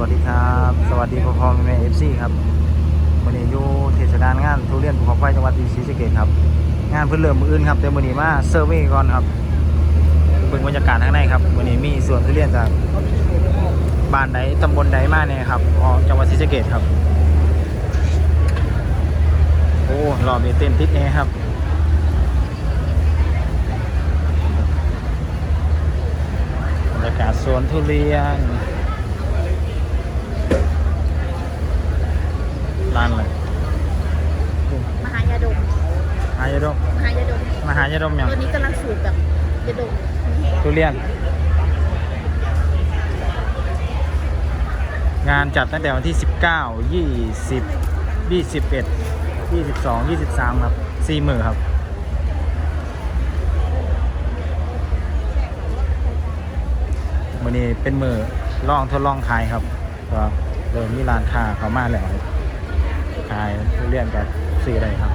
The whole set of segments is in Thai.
วัสดีครับ สวัสดีพ่อพ่อแม่เอฟซีครับวันนี้อยู่เทศกาลงานทุเรียนภูเขาไฟจังหวัดศรีสะเกษครับ งานเพิ่นเริ่มมืออื่นครับแต่มื้อนี้มาเซอร์เวย์ก่อนครับเบิ่งบรรยากาศข้างในครับวันนี้มีสวนทุเรียนจากบ้านใดตำบลใดมาเนี่ยครับของจังหวัดศรีสะเกษครับโอ้รอบนี้เต้นทิศแนี้ครับบรรยากาศสวนทุเรียน ร้านเลยมหายาดมหายาดมมหายาดมมหายาดมยังตัวนี้กำลังสูตรแบบยาดมทุเรียน งานจัดตั้งแต่วันที่ 19 20 21 22 23 ครับ4มือครับ วันนี้เป็นมือลองทดลองขายครับก็เริ่มมีร้านค้าเขามาแล้ว ขายทุเรียนกับซื้ออะไรครับ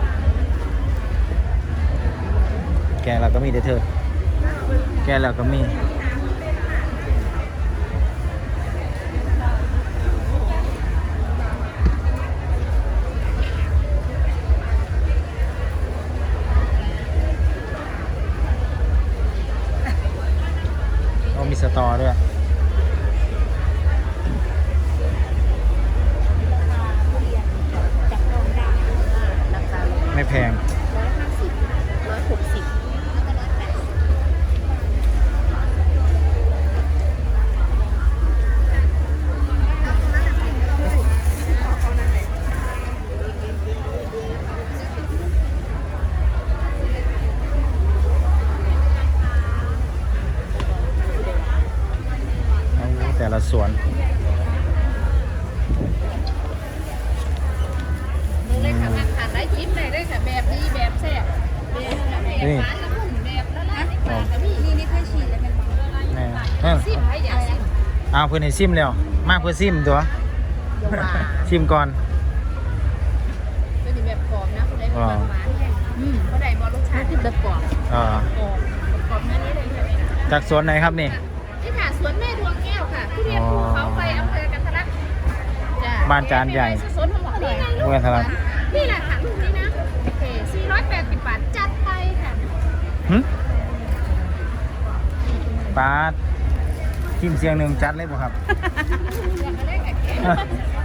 แกงเราก็มีเด้อเธอ แกงเราก็มีโอ้มีสตอด้วย ละสวนเลยค่ะมันขาดได้จิ้มเลยได้ค่ะแบบดีแบบแซ่บแบบแบบหวานละมุนแบบละลายในปากก็มีนี่นี่เคยชิมแล้วมันบอกแม่เอ้าซิมให้อยากซิมเอาเพื่อนให้ซิมแล้ว มาเพื่อซิมตัวเดี๋ยวว่าซิมก่อนตัวนี้แบบกรอบนะคุณได้แบบหวานแห้งอืมเขาได้บอลรสชาติที่แบบกรอบอ่ากรอบกรอบนั่นนี่เลยค่ะจากสวนไหนครับนี่ ทุเรียนภูเขาไฟอำเภอกันทะลักจ้ะบ้านจานใหญ่สวนของนี่ไงลูกเมืองทะลักนี่แหละค่ะลูกนี้นะโอเค480บาทจัดไปค่ะหึปาดทิมเสียงหนึ่งจัดเลยบ่ครับ อยากจะเล่นกับแก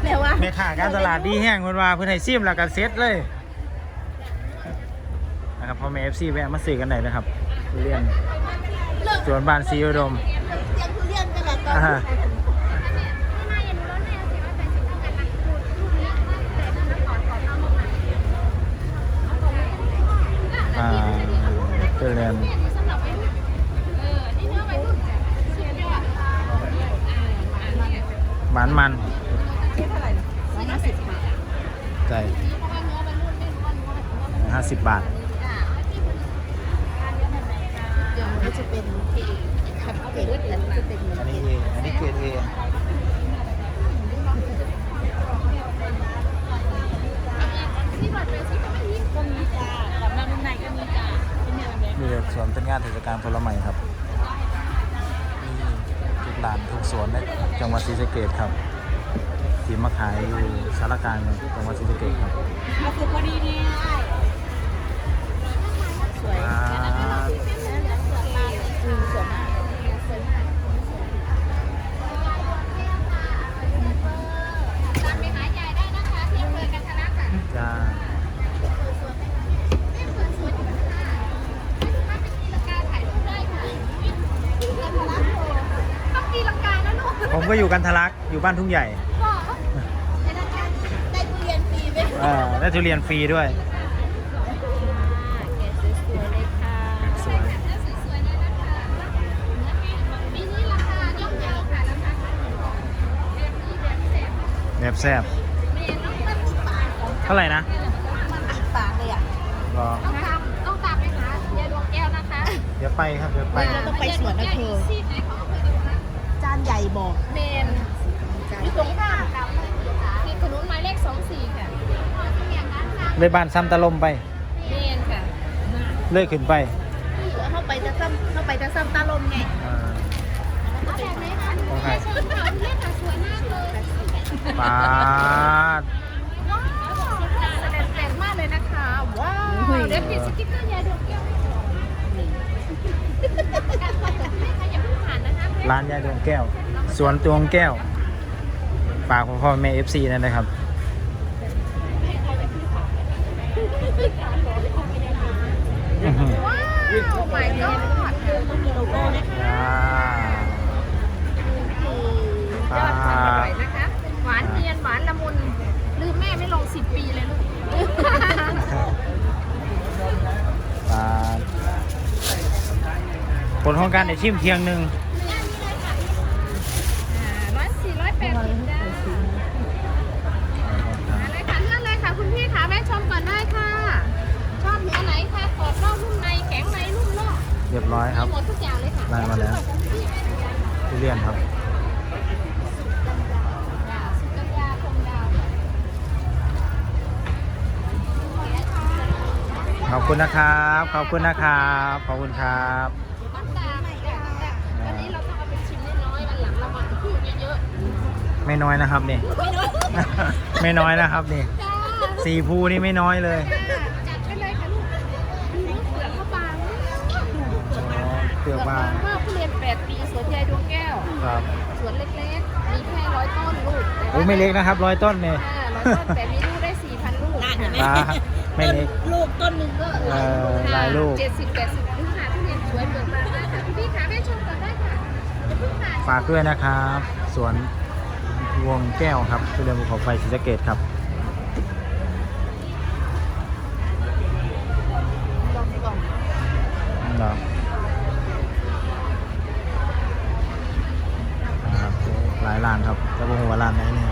แต่ว่าแม่ค้าการตลาดดีแห้งเพิ่นว่าเพิ่นให้ซิมแล้วก็เซ็ตเลยนะครับพ่อแม่ FC แวะมาซื้อกันได้นะครับทุเรียนสวนบ้านศรีอุดม อ่าอ่าทุเรียนหวานมันร้อยห้าสิบบาทใจห้าสิบบาทเดี๋ยวมันจะเป็น คัพเค้กแต่มันจะเป็นอันนี้เออันนี้เกรดเอก็มีจ้ากับน้ำในก็มีจ้าเป็นเนี่ยแบบมีสวนเป็นงานเทศกาลผลไม้ครับมีทุกร้านทุกสวนในจังหวัดศรีสะเกษครับที่มาขายอยู่สารกลางจังหวัดศรีสะเกษครับเอาคือพอดีเนี่ยสวย ผมก็อยู่กันทะลักอยู่บ้านทุ่งใหญ่ก็ได้ทุเรียนฟรีไหมอ่าได้ทุเรียนฟรีด้วยแกะสวยๆเลยค่ะสวยสวยๆเลยนะคะปีนี้ราคาย่อมเยาค่ะราคาแบบนี้แบบแสบแบบแซ่บเมนต้องตั้งปากของเท่าไหร่นะมันติดปากเลยอะรอต้องตามต้องตามไปหายายดวงแก้วนะคะ เดี๋ยวไปครับเดี๋ยวไปเราต้องไปสวนนะเธอจาน ใหญ่บอกเมนอยู่ตรงข้ามกับที่ถนนหมายเลขสองสี่ค่ะเลยบ้านซ้ำตะลมไป เมนค่ะเลยขึ้นไป เข้าไปจะซ้ำเข้าไปจะซ้ำตาลมไงอ่าเอาแบบไหนคะของใครเชิญค่ะเล่นค่ะสวยมากเลยปาดแสดงแปลกมากเลยนะคะ ว้าวเดี๋ยวติดสติ๊กเกอร์ยายดวงแก้ว ร้านยายดวงแก้ว สวนตวงแก้วฝากพ่อพ่อแม่เอฟซีนั่นนะครับอื้อหือว้าวใหม่ก็ว้าวยอดความอร่อยนะคะ หวานเนียนหวานละมุน ลืมแม่ไม่ลงสิบปีเลยลูกปาดผลของการได้ชิมเทียงหนึ่ง รียบร้อยครับมีหมดทุกอย่างเลยค่ะได้มาแล้วพี่แม่ทุกอย่างทุเรียนครับจ้าสุกัญญาคงดาวขอบคุณนะครับ ขอบคุณนะครับ ขอบคุณครับน้ำตาลจ้ะอันนี้เราต้องเอาไปชิมน้อยๆวันหลังเรามาพูดเยอะไม่น้อยนะครับนี่ ๆไม่น้อยไม่น้อยนะครับนี่ จ้า สีภูนี่ไม่น้อยเลยจัด เปลือกบางมากทุเรียน8ปีสวนยายดวงแก้ว ครับสวนเล็กๆ มีแค่ร้อยต้นลูกโอ้ไม่เล็กนะครับร้อยต้นเนี่ยร้อยต้นแต่มีลูกได้ 4,000 ลูกปลาไม่เล็กลูกต้นหนึงก็เออหลายลูก เจ็ดสิบแปดสิบลูกค่ะทุเรียนสวยเปลือกบางมากค่ะคุณพี่ขาแม่ชมก่อนได้ค่ะอย่าเพิ่งผ่าน ฝากด้วยนะครับ สวนวงแก้วครับทุเรียนภูเขาไฟศรีสะเกดครับ ลายร้านครับจะบอกว่าร้านไหนเนี่ย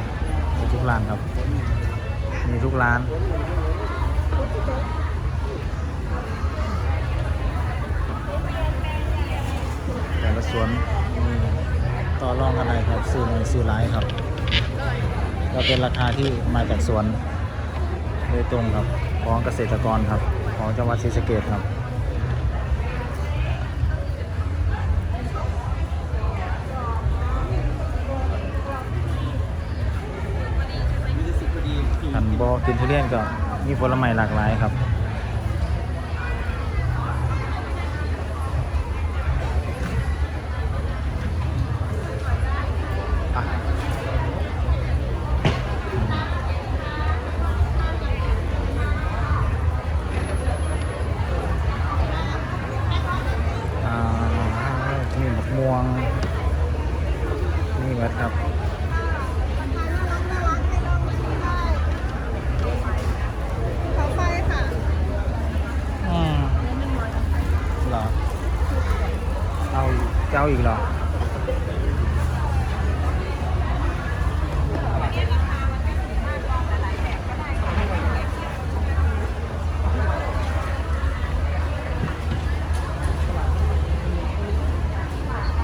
มีทุกร้านครับ มีทุกร้านแต่ละสวนมีต่อรองกันอะไรครับซื้อในซื้อร้ายครับ ก็เป็นราคาที่มาจากสวนโดยตรงครับของเกษตรกรครับ ของจังหวัดศรีสะเกดครับ บอกินทุเรียนก็มีผลไม้หลากหลายครับ อีกเอาอีกเหรอ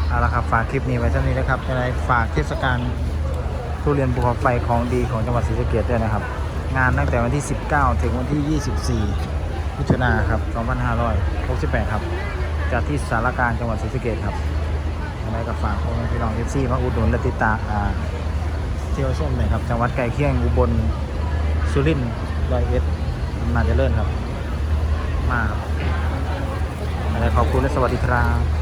เอาละครับฝากคลิปนี้ไว้เท่านี้นะครับจะได้ฝากเทศกาลทุเรียนภูเขาไฟของดีของจังหวัดศรีสะเกษด้วยนะครับ งานตั้งแต่วันที่ 19 ถึงวันที่ 24มิถุนายนครับ 2568 ครับจัดที่สารการจังหวัดศรีสะเกษครับ อะไรกับฝากพี่น้องเอฟซีมาอุดหนุนและติดตามเที่ยวชมหน่อยครับจังหวัดไกลเคียงอุบลสุรินทร์ร้อยเอ็ดมาจเจริญครับ มาครับอะไรขอบคุณและสวัสดีครับ